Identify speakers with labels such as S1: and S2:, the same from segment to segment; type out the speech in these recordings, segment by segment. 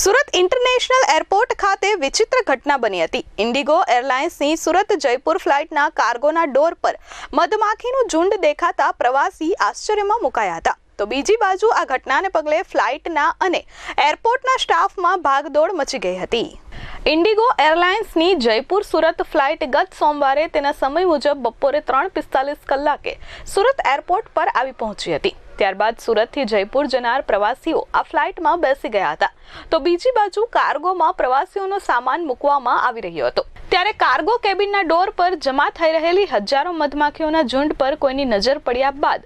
S1: Surat international airport ખાતે વિચિત્ર ઘટના બની હતી. ઇન્ડિગો એરલાઇન્સની સુરત જયપુર ફ્લાઇટના કાર્ગોના ડોર પર મધમાખીનું ઝુંડ દેખાતા પ્રવાસી આશ્ચર્યમાં મુકાયા હતા. તો બીજી બાજુ આ ઘટનાને પગલે ફ્લાઇટના અને એરપોર્ટના સ્ટાફમાં ભાગદોડ મચી ગઈ હતી. ઇન્ડિગો એરલાઇન્સની જયપુર સુરત ફ્લાઇટ ગત સોમવારે તેના સમય મુજબ બપોરે ત્રણ પિસ્તાલીસ કલાકે સુરત એરપોર્ટ પર આવી પહોંચી હતી. ત્યારબાદ સુરતથી જયપુર જનાર પ્રવાસીઓ આ ફ્લાઇટમાં બેસી ગયા હતા. તો બીજી બાજુ કાર્ગોમાં પ્રવાસીઓનો સામાન મૂકવામાં આવી રહ્યો હતો. ત્યારે કાર્ગો કેબિનના ડોર પર જમા થઈ રહેલી હજારો મધમાખીઓના ઝુંડ પર કોઈની નજર પડ્યા બાદ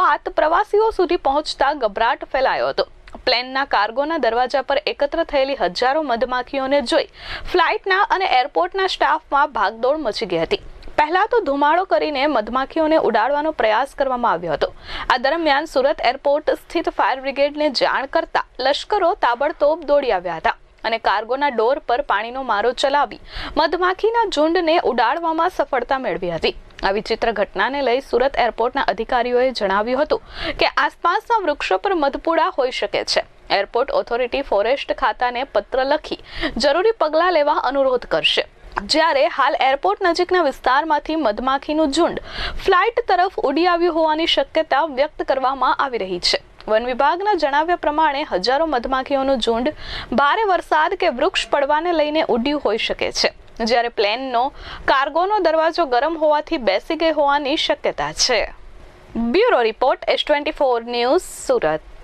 S1: વાત પ્રવાસીઓ સુધી પહોંચતા ગભરાટ ફેલાયો હતો. પ્લેનના કાર્ગોના દરવાજા પર એકત્ર થયેલી હજારો મધમાખીઓને જોઈ ફ્લાઇટના અને એરપોર્ટના સ્ટાફમાં ભાગદોડ મચી ગઈ હતી. પહેલા તો ધુમાડો કરીને મધમાખીઓને ઉડાડવાનો પ્રયાસ કરવામાં આવ્યો હતો. આ દરમિયાન સુરત એરપોર્ટ સ્થિત ફાયર બ્રિગેડને જાણ કરતા લશ્કરો તાબડતોબ દોડી આવ્યા હતા અને કાર્ગોના ડોર પર પાણીનો મારો ચલાવી મધમાખીના ઝુંડને ઉડાડવામાં સફળતા મેળવી હતી. આ વિચિત્ર ઘટનાને લઈ સુરત એરપોર્ટના અધિકારીઓએ જણાવ્યું હતું કે આસપાસના વૃક્ષો પર મધપુડા હોઈ શકે છે. એરપોર્ટ ઓથોરિટી ફોરેસ્ટ ખાતાને પત્ર લખી જરૂરી પગલાં લેવા અનુરોધ કરશે. જ્યારે હાલ એરપોર્ટ નજીકના વિસ્તારમાંથી મધમાખીનું ઝુંડ ફ્લાઇટ તરફ ઉડી આવ્યું હોવાની શક્યતા વ્યક્ત કરવામાં આવી રહી છે. વન વિભાગના જણાવ્યા પ્રમાણે હજારો મધમાખીઓનું ઝુંડ ભારે વરસાદ કે વૃક્ષ પડવાને લઈને ઉડ્યું હોઈ શકે છે. જ્યારે પ્લેનનો કાર્ગોનો દરવાજો ગરમ હોવાથી બેસી ગઈ હોવાની શક્યતા છે. Bureau report, S twenty four news Surat.